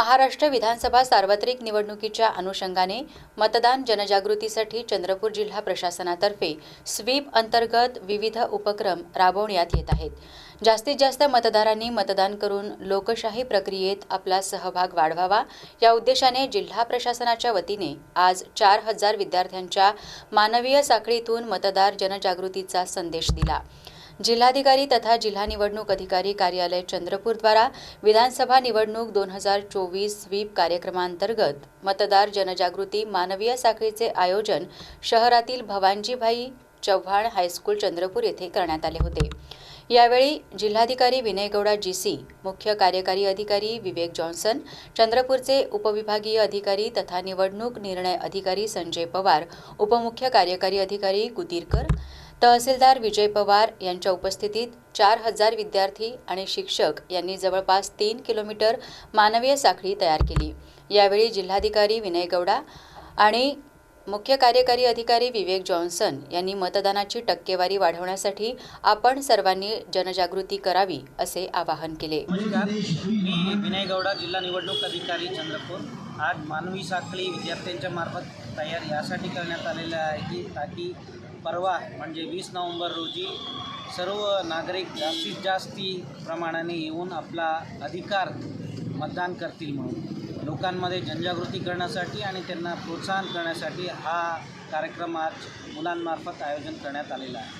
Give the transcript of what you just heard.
महाराष्ट्र विधानसभा सार्वत्रिक निवडणुकीच्या अनुषंगाने मतदान जनजागृतीसाठी चंद्रपूर जिल्हा प्रशासनातर्फे स्वीप अंतर्गत विविध उपक्रम राबवण्यात येत आहेत. जास्तीत जास्त मतदारांनी मतदान करून लोकशाही प्रक्रियेत आपला सहभाग वाढवावा. या उद्देशाने जिल्हा प्रशासनाच्या वतीने आज चार हजार विद्यार्थ्यांच्या मानवीय साखळीतून मतदार जनजागृतीचा संदेश दिला. जिल्हाधिकारी तथा जिल्हा निवडणूक अधिकारी कार्यालय चंद्रपूरद्वारा विधानसभा निवडणूक दोन हजार चोवीस स्वीप कार्यक्रमांतर्गत मतदार जनजागृती मानवीय साखळीचे आयोजन शहरातील भवानजीभाई चव्हाण हायस्कूल चंद्रपूर येथे करण्यात आले होते. यावेळी जिल्हाधिकारी विनय गौडा जी सी मुख्य कार्यकारी अधिकारी विवेक जॉन्सन चंद्रपूरचे उपविभागीय अधिकारी तथा निवडणूक निर्णय अधिकारी संजय पवार उपमुख्य कार्यकारी अधिकारी गुतीरकर तहसीलदार विजय पवार यांच्या उपस्थितीत चार हजार विद्यार्थी आणि शिक्षक यांनी जवळपास तीन किलोमीटर मानवीय साखळी तयार केली. यावेळी जिल्हाधिकारी विनय गौडा आणि मुख्य कार्यकारी अधिकारी विवेक जॉन्सन यांनी मतदानाची टक्केवारी वाढवण्यासाठी आपण सर्वांनी जनजागृती करावी असे आवाहन केले. मी विनय गौडा जिल्हा निवडणूक अधिकारी चंद्रपूर. आज मानवी साखळी विद्यार्थ्यांच्या मार्फत तयार यासाठी करण्यात आलेल्या आहे. की ताकी परवा म्हणजे वीस नोव्हेंबर रोजी सर्व नागरिक जास्तीत जास्ती प्रमाणाने येऊन आपला अधिकार मतदान करतील म्हणून. लोकांमध्ये जनजागृती करण्यासाठी आणि त्यांना प्रोत्साहन करण्यासाठी हा कार्यक्रम आज मुलांमार्फत आयोजन करण्यात आलेला आहे.